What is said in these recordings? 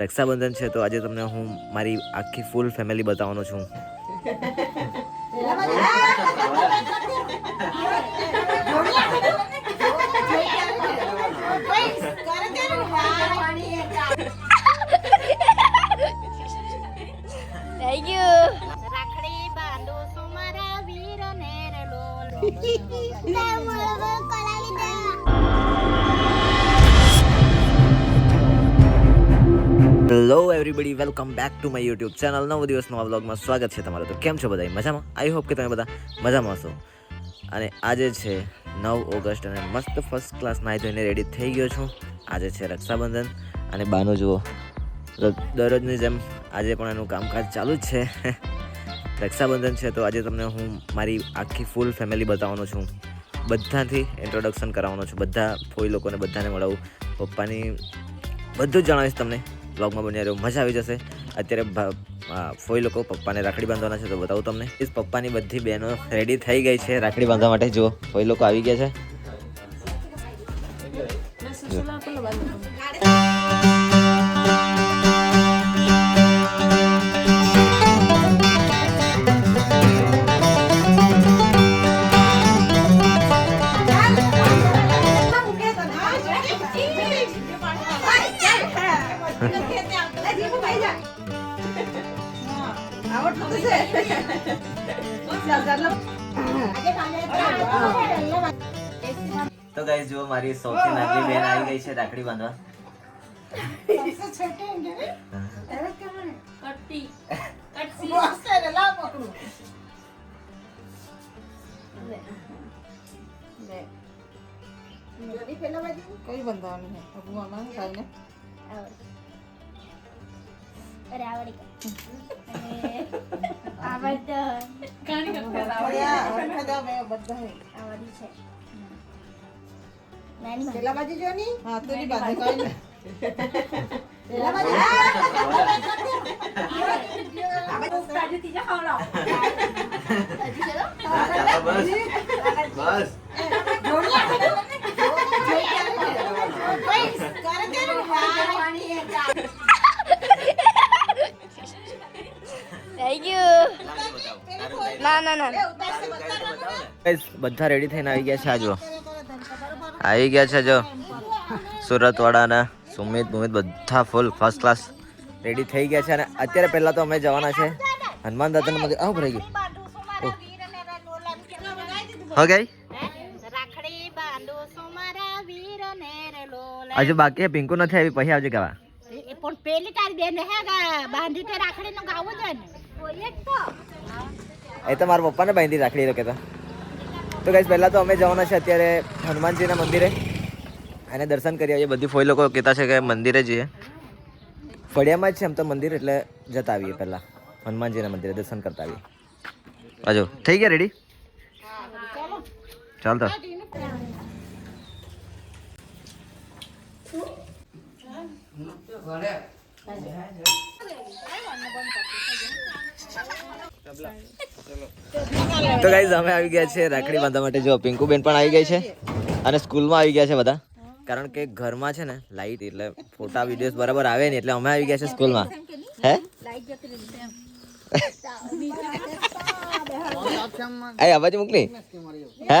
રક્ષાબંધન છે તો આજે તમને હું મારી આખી ફૂલ ફેમિલી બતાવવાનો છું. રાખડી બાંધો વીરને રે hello everybody welcome back to my YouTube channel નવો દિવસ, નવા વ્લોગમાં સ્વાગત છે તમારું તો કેમ છો બધા? મજામાં? આઈ હોપ કે તમે બધા મજામાં હશો. અને આજે છે નવ ઓગસ્ટ અને મસ્ત ફર્સ્ટ ક્લાસ નાહી ધોઈને રેડી થઈ ગયો છું. આજે છે રક્ષાબંધન. અને બાનું જુઓ દરરોજની જેમ આજે પણ એનું કામકાજ ચાલુ જ છે. રક્ષાબંધન છે તો આજે તમને હું મારી આખી ફૂલ ફેમિલી બતાવવાનો છું. બધાથી ઇન્ટ્રોડક્શન કરાવવાનો છું. બધા ફોઈ લોકોને બધાને મળાવું. પપ્પાની બધું જ જણાવીશ તમને. બ્લોગમાં બની રહ્યો મજા આવી જશે. અત્યારે ફોઈ લોકો પપ્પાને રાખડી બાંધવાના છે, તો બતાવું તમને. ઇસ પપ્પાની બધી બહેનો રેડી થઈ ગઈ છે રાખડી બાંધવા માટે. જો ફોઈ લોકો આવી ગયા છે. તો ગાઈસ જુઓ, મારી સૌથી નાની બેન આવી ગઈ છે રાખડી બાંધવા. કઈ બંધાવાની છે? અગુઆમાં ભાઈને? અરે આવડી અને આવડ આવડ્યા, આવડતા બે આવડી છે. પેલા બાજુ જો ની હા તો ની બાજુ કઈ ને પેલા બાજુ બસ Thank બધા રેડી થઈને આવી ગયા છે આજો આવી ગયા છે જો સુરત વાળાના સુમિત મુમિત બધા ફૂલ ફર્સ્ટ ક્લાસ રેડી થઈ ગયા છે અને અત્યારે પહેલાં તો અમે જવાના છે. હનુમાન દાદાના મંદિર આવું ભરાઈ ગયું. હો ગઈ રાખડી બાંધો છો મારા વીરને રે લોલ. હજુ બાકી પિંકુ નથી આવી પછી આવજે કેવા પણ પેલી તારી બેન હે બાંધી તે રાખડી નું ગાવું ને જ એ તો મારા પપ્પાને બાંધી રાખડી તો કહેતા તો. ગાઈસ પહેલાં તો અમે જવાના છે અત્યારે હનુમાનજીના મંદિરે. અને દર્શન કરી આવીએ. બધી ફોઈ લોકો કહેતા છે કે મંદિરે જઈએ. ફળિયામાં જ છે એમ તો મંદિર, એટલે જતા આવીએ પહેલાં. હનુમાનજીના મંદિરે દર્શન કરતા આવીએ. હજુ થઈ ગયા રેડી ચાલ તો તો ગાઈઝ અમે આવી ગયા છે રાખડી બાંધવા માટે. જો પિંકુ બેન પણ આવી ગઈ છે અને સ્કૂલમાં આવી ગયા છે બધા. કારણ કે ઘરમાં છે ને લાઈટ એટલે ફોટા વિડીયોઝ બરાબર આવે નહીં એટલે અમે આવી ગયા છે સ્કૂલમાં. હે? એ અવાજ મોકલી. હે?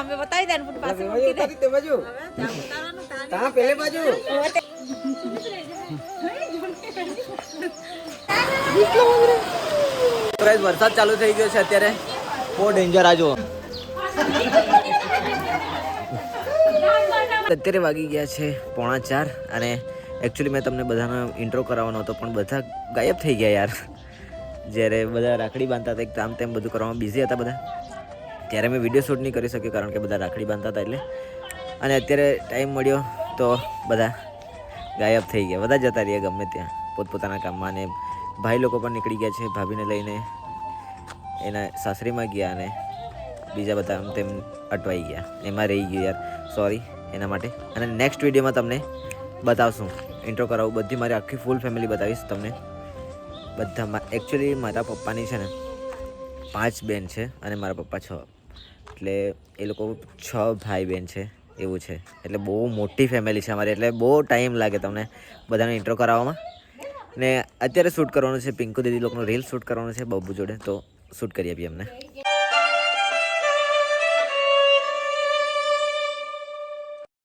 અમે બતાવી દે ને પાસે મૂકી દે. તે બાજુ. તા પેલે બાજુ. પ્રાઇસ વરસાદ ચાલુ થઈ ગયો છે અત્યારે. બહુ ડેન્જર આજો અત્યારે વાગી ગયા છે પોણા ચાર અને એકચ્યુઅલી મેં તમને બધાનો ઇન્ટ્રો કરાવવાનો હતો પણ બધા ગાયબ થઈ ગયા યાર. જ્યારે બધા રાખડી બાંધતા હતા એક આમ તેમ બધું કરવામાં બિઝી હતા બધા. ત્યારે મેં વીડિયો શૂટ નહીં કરી શક્યો કારણ કે બધા રાખડી બાંધતા હતા એટલે. અને અત્યારે ટાઈમ મળ્યો તો બધા ગાયબ થઈ ગયા. બધા જતા રહ્યા ગમે ત્યાં. પોતપોતાના કામમાં અને ભાઈ લોકો પણ નીકળી ગયા છે ભાભીને લઈને. એના સાસરીમાં ગયા અને બીજા બધા તેમ અટવાઈ ગયા. એમાં રહી ગયું યાર. સોરી એના માટે. અને નેક્સ્ટ વિડીયોમાં તમને બતાવશું. ઇન્ટ્રો કરાવું. બધી મારી આખી ફૂલ ફેમિલી બતાવીશ તમને. બધા એકચ્યુઅલી મારા પપ્પાની છે ને પાંચ બેન છે અને મારા પપ્પા છ. એટલે એ લોકો છ ભાઈ બહેન છે, એવું છે. એટલે બહુ મોટી ફેમિલી છે અમારી, એટલે બહુ ટાઈમ લાગે તમને બધાને ઇન્ટ્રો કરાવવામાં. ને અત્યારે શૂટ કરવાનું છે, પિંકુ દીદી લોકોનો રીલ શૂટ કરવાનું છે બબ્બુ જોડે, તો શૂટ કરી આપીએ અમને